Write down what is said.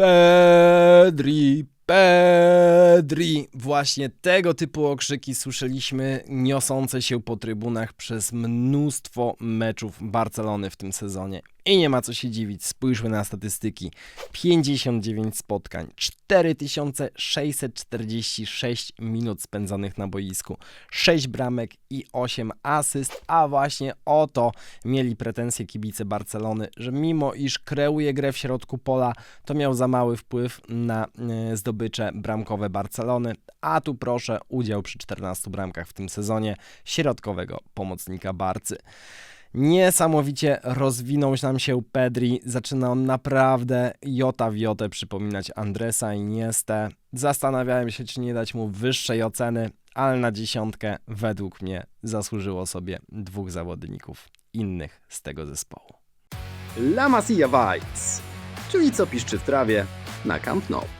Pedri, Pedri. Właśnie tego typu okrzyki słyszeliśmy niosące się po trybunach przez mnóstwo meczów Barcelony w tym sezonie. I nie ma co się dziwić, spójrzmy na statystyki. 59 spotkań, 4646 minut spędzonych na boisku, 6 bramek i 8 asyst, a właśnie o to mieli pretensje kibice Barcelony, że mimo iż kreuje grę w środku pola, to miał za mały wpływ na e, zdobycze bramkowe Barcelony, a tu proszę udział przy 14 bramkach w tym sezonie środkowego pomocnika Barcy. Niesamowicie rozwinął nam się Pedri, zaczyna on naprawdę jota w jotę przypominać Andresa i Niestę. Zastanawiałem się, czy nie dać mu wyższej oceny, ale na dziesiątkę według mnie zasłużyło sobie dwóch zawodników innych z tego zespołu. La Masia Vibes, czyli co piszczy w trawie na Camp Nou.